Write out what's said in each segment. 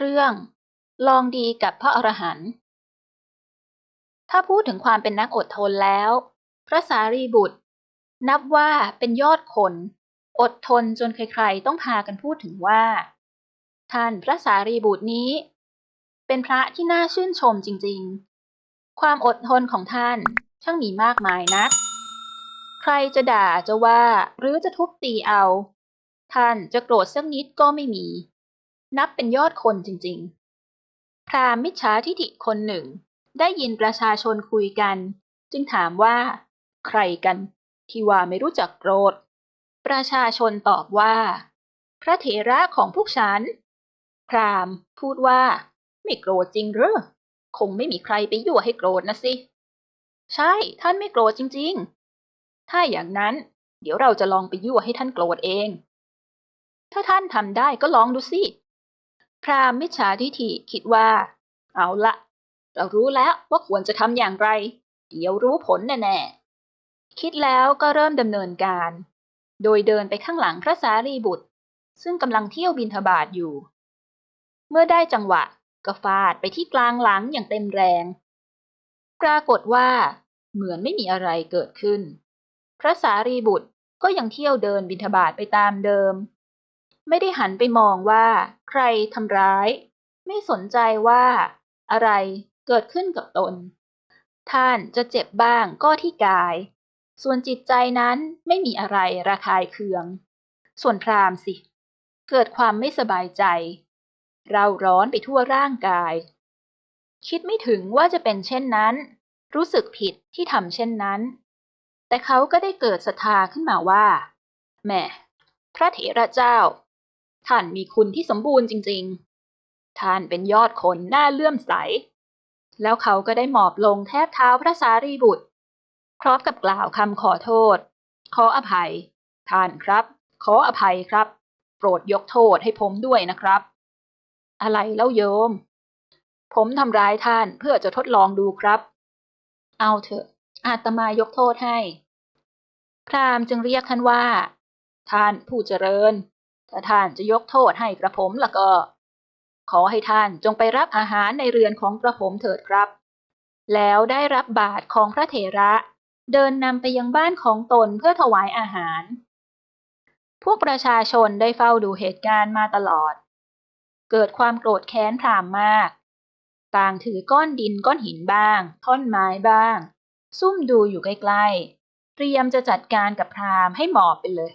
เรื่อง ลองดีกับพระอรหันต์ถ้าพูดถึงความเป็นนักอดทนแล้ว พระสารีบุตร นับว่าเป็นยอดคน อดทนจนใครๆต้องพากันพูดถึงว่า ท่านพระสารีบุตรนี้ เป็นพระที่น่าชื่นชมจริงๆ ความอดทนของท่านช่างมีมากมายนัก ใครจะด่าจะว่าหรือจะทุบตีเอา ท่านจะโกรธสักนิดก็ไม่มี นับเป็นยอดคนจริงๆ พราหมณ์มิจฉาทิฐิคนหนึ่ง ได้ยินประชาชนคุยกัน จึงถามว่า ใครกัน ที่ว่าไม่รู้จักโกรธ ประชาชนตอบว่า พระเถระของพวกฉัน พราหมณ์พูดว่า ไม่โกรธจริงหรือคงไม่มีใครไปยั่วให้โกรธนะสิ ใช่ ท่านไม่โกรธจริง ๆ ถ้าอย่างนั้น เดี๋ยวเราจะลองไปยั่วให้ท่านโกรธเอง ถ้าท่านทำได้ก็ลองดูสิ พราหมณ์มิจฉาทิฐิคิดว่า เอาละเรารู้แล้วว่าควรจะทำอย่างไร เดี๋ยวรู้ผลแน่ๆ คิดแล้วก็เริ่มดำเนินการ โดยเดินไปข้างหลังพระสารีบุตร ซึ่งกำลังเที่ยวบินทบาทอยู่ เมื่อได้จังหวะก็ฟาดไปที่กลางหลังอย่างเต็มแรง ปรากฏว่า เหมือนไม่มีอะไรเกิดขึ้น พระสารีบุตรก็ยังเที่ยวเดินบินทบาทไปตามเดิม ไม่ได้หันไปมองว่า ใครทำร้าย ไม่สนใจว่า อะไรเกิดขึ้นกับตน ท่านจะเจ็บบ้างก็ที่กาย ส่วนจิตใจนั้นไม่มีอะไรระคายเคือง ส่วนพรามสิ เกิดความไม่สบายใจ เราร้อนไปทั่วร่างกาย คิดไม่ถึงว่าจะเป็นเช่นนั้น รู้สึกผิดที่ทำเช่นนั้น แต่เขาก็ได้เกิดศรัทธาขึ้นมาว่าแหม่พระเถระเจ้า ท่านมีคุณที่สมบูรณ์จริง ๆ ท่านเป็นยอดคนน่าเลื่อมใส แล้วเขาก็ได้หมอบลงแทบเท้าพระสารีบุตร พร้อมกับกล่าวคำขอโทษ ขออภัย ท่านครับ ขออภัยครับ โปรดยกโทษให้ผมด้วยนะครับ อะไรเล่าโยม ผมทำร้ายท่านเพื่อจะทดลองดูครับ เอาเถอะ อาตมายกโทษให้ พราหมณ์จึงเรียกท่านว่า ท่านผู้เจริญ ถ้าท่านจะยกโทษให้กระผมแล้วก็ ขอให้ท่านจงไปรับอาหารในเรือนของกระผมเถิดครับ แล้วได้รับบาตรของพระเถระ เดินนำไปยังบ้านของตนเพื่อถวายอาหาร พวกประชาชนได้เฝ้าดูเหตุการณ์มาตลอด เกิดความโกรธแค้นพรามมาก ต่างถือก้อนดินก้อนหินบ้าง ท่อนไม้บ้าง ซุ่มดูอยู่ใกล้ๆเตรียมจะจัดการกับพรามให้หมอบไปเลย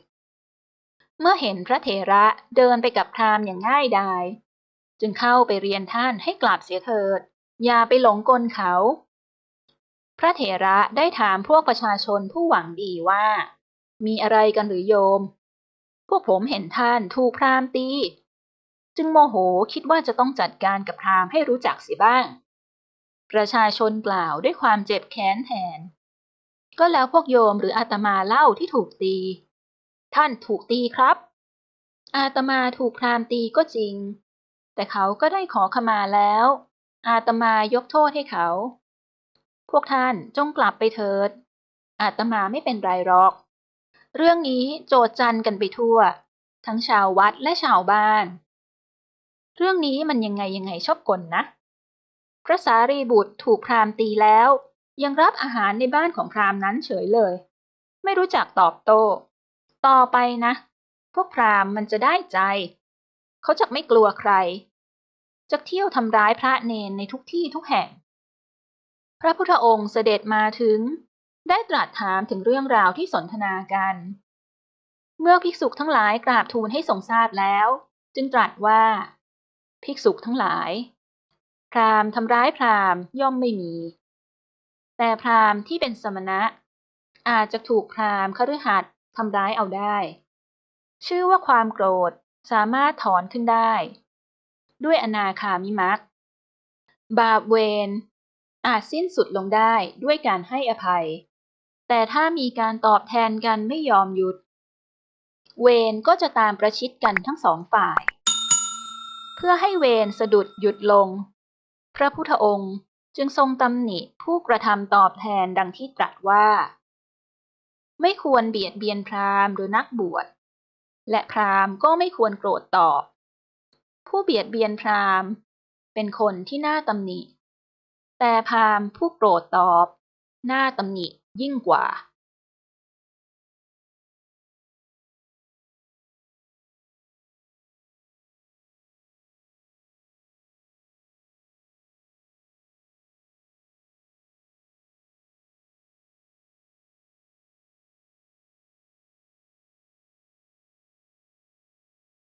เมื่อเห็นพระเถระเดินไปกับพรามอย่างง่ายดาย จึงเข้าไปเรียนท่านให้กลับเสียเถิด อย่าไปหลงกลเขา พระเถระได้ถามพวกประชาชนผู้หวังดีว่า มีอะไรกันหรือโยม พวกผมเห็นท่านถูกพรามตี จึงโมโหคิดว่าจะต้องจัดการกับพรามให้รู้จักเสียบ้าง ประชาชนกล่าวด้วยความเจ็บแค้นแทน ก็แล้วพวกโยมหรืออาตมาเล่าที่ถูกตี ท่านถูกตีครับ อาตมาถูกพรามตีก็จริง แต่เขาก็ได้ขอขมาแล้ว อาตมายกโทษให้เขา พวกท่านจงกลับไปเถิด อาตมาไม่เป็นไรหรอก เรื่องนี้โจดจันกันไปทั่ว ทั้งชาววัดและชาวบ้าน เรื่องนี้มันยังไงยังไงชอบกลนนะ พระสารีบุตรถูกพรามตีแล้วยังรับอาหารในบ้านของพรามนั้นเฉยเลย ไม่รู้จักตอบโต้ ต่อไปนะ พวกพราหมณ์มันจะได้ใจ เขาจะไม่กลัวใครจะเที่ยวทำร้ายพระเนนในทุกที่ทุกแห่ง พระพุทธองค์เสด็จมาถึง ได้ตรัสถามถึงเรื่องราวที่สนทนากัน เมื่อภิกษุทั้งหลายกราบทูลให้ทรงทราบแล้ว จึงตรัสว่า ภิกษุทั้งหลาย พราหมณ์ทำร้ายพราหมณ์ย่อมไม่มี แต่พราหมณ์ที่เป็นสมณะ อาจจะถูกพราหมณ์คฤหัสถ์ ทำร้ายเอาได้ ชื่อว่าความโกรธสามารถถอนขึ้นได้ ด้วยอนาคามิมักบาปเวรอาจสิ้นสุดลงได้ด้วยการให้อภัย แต่ถ้ามีการตอบแทนกันไม่ยอมหยุด เวรก็จะตามประชิดกันทั้งสองฝ่าย เพื่อให้เวรสะดุดหยุดลง พระพุทธองค์จึงทรงตำหนิผู้กระทำตอบแทนดังที่ตรัสว่า ไม่ควรเบียดเบียนพราหมณ์หรือนักบวช และพราหมณ์ก็ไม่ควรโกรธตอบ ผู้เบียดเบียนพราหมณ์ เป็นคนที่น่าตำหนิ แต่พราหมณ์ผู้โกรธตอบ น่าตำหนิยิ่งกว่า